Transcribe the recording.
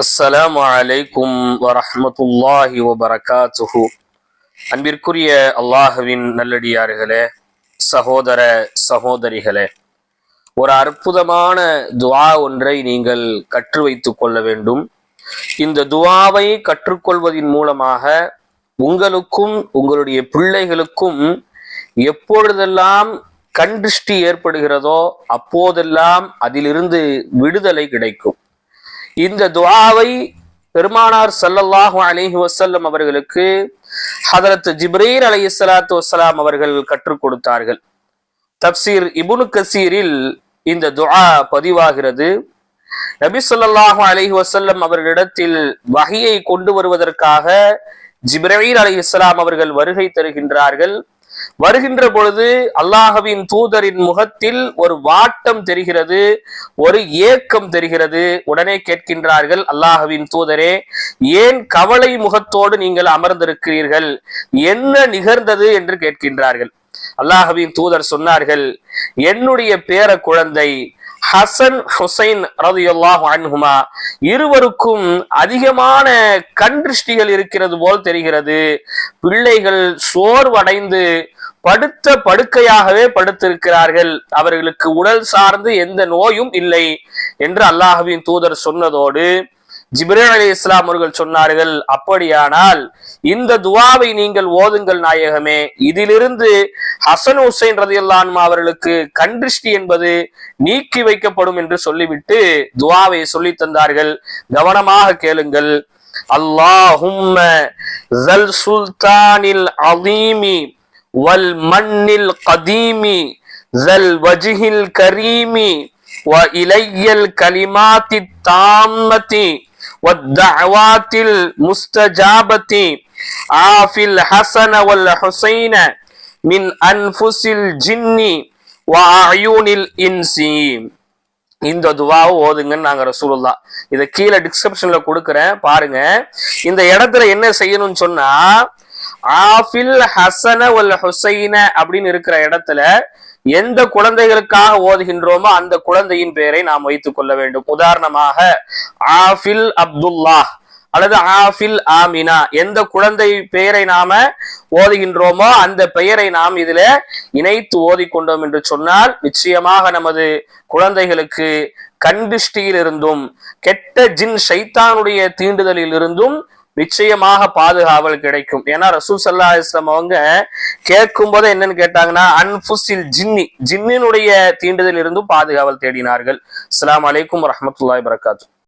அஸ்ஸலாம் அலைக்கும் வரஹ்மத்துல்லாஹி வபரகாத்துஹு. அன்பிற்குரிய அல்லாஹுவின் நல்லடியார்களே சகோதர சகோதரிகளே ஒரு அற்புதமான துவா ஒன்றை நீங்கள் கற்று வைத்துக் கொள்ள வேண்டும். இந்த துவாவை கற்றுக்கொள்வதின் மூலமாக உங்களுக்கும் உங்களுடைய பிள்ளைகளுக்கும் எப்பொழுதெல்லாம் கண் திருஷ்டி ஏற்படுகிறதோ அப்போதெல்லாம் அதிலிருந்து விடுதலை கிடைக்கும். இந்த துவாவை பெருமானார் சல்லல்லாஹு அலிஹி வசல்லம் அவர்களுக்கு ஹதரத் ஜிப்ரீல் அலைஹிஸ்ஸலாத்து வசலாம் அவர்கள் கற்றுக் கொடுத்தார்கள். தப்சீர் இபுனு கசீரில் இந்த துஆ பதிவாகிறது. நபி சொல்லாஹு அலைஹி வசல்லம் அவர்களிடத்தில் வகையை கொண்டு வருவதற்காக ஜிப்ரீர் அலி இஸ்லாம் அவர்கள் வருகை தருகின்றார்கள். வருகின்ற பொழுது அல்லாஹவின் தூதரின் முகத்தில் ஒரு வாட்டம் தெரிகிறது ஒரு ஏக்கம் தெரிகிறது. உடனே கேட்கின்றார்கள் அல்லாஹவின் தூதரே ஏன் கவலை முகத்தோடு நீங்கள் அமர்ந்திருக்கிறீர்கள்? என்ன நிகழ்ந்தது? என்று கேட்கின்றார்கள். அல்லாஹவின் தூதர் சொன்னார்கள் என்னுடைய பேர குழந்தை ஹசன் ஹுசைன் ரதியுல்லாஹு அன்ஹுமா. இருவருக்கும் அதிகமான கண் திருஷ்டிகள் இருக்கிறது போல் தெரிகிறது. பிள்ளைகள் சோர்வடைந்து படுத்த படுக்கையாகவே படுத்திருக்கிறார்கள். அவர்களுக்கு உடல் சார்ந்து எந்த நோயும் இல்லை என்று அல்லாஹுவின் தூதர் சொன்னதோடு ஜிப்ரே அலி இஸ்லாம் அவர்கள் சொன்னார்கள் அப்படியானால் இந்த துவாவை நீங்கள் ஓதுங்கள் நாயகமே. இதிலிருந்து ஹசன் ஹுசைன் ரதியுல்லான் அவர்களுக்கு கண்டிஷ்டி என்பது நீக்கி வைக்கப்படும் என்று சொல்லிவிட்டு துவாவை சொல்லி தந்தார்கள். கவனமாக கேளுங்கள். அல்லாஹும் ஜல் சுல்தானில் அதீமி வல் மண்ணில் கதீமி ஜல் வஜிஹில் கரீமி வ الكلمات கலிமாத்தி வத்தாவாத்தில் முஸ்தஜாபத்தி ஆஃபில் ஹசன வல் ஹுசைன மின் அன்ஃபுசில் ஜின்னி வாயுனில் இன்சி இந்த துவாவை ஓதுங்கன்னு நாங்கள் ரசூலுல்லா இதை கீழே டிஸ்கிரிப்ஷன்ல கொடுக்குறேன். பாருங்க. இந்த இடத்துல என்ன செய்யணும்னு சொன்னா ஆஃபில் ஹசன வல் ஹுசைன அப்படின்னு இருக்கிற இடத்துல எந்த குழந்தைகளுக்காக ஓதுகின்றோமோ அந்த குழந்தையின் பெயரை நாம் வைத்துக் கொள்ள வேண்டும். உதாரணமாக ஆஃபில் அப்துல்லா அல்லது ஆஃபில் ஆமினா எந்த குழந்தை பெயரை நாம ஓதுகின்றோமோ அந்த பெயரை நாம் இதுல இணைத்து ஓதிக்கொண்டோம் என்று சொன்னால் நிச்சயமாக நமது குழந்தைகளுக்கு கண்டிஷ்டியில் இருந்தும் கெட்ட ஜின் ஷைத்தானுடைய தீண்டுதலில் இருந்தும் நிச்சயமாக பாதுகாவல் கிடைக்கும். ஏன்னா ரசூல் சல்லா இஸ்லாம் அவங்க கேட்கும் போது என்னன்னு கேட்டாங்கன்னா அன்புசில் ஜின்னி ஜின்னினுடைய தீண்டுதல் இருந்தும் பாதுகாவல் தேடினார்கள். அஸ்லாம் அலைக்கும் வரமத்துல்லாய் வரகாத்து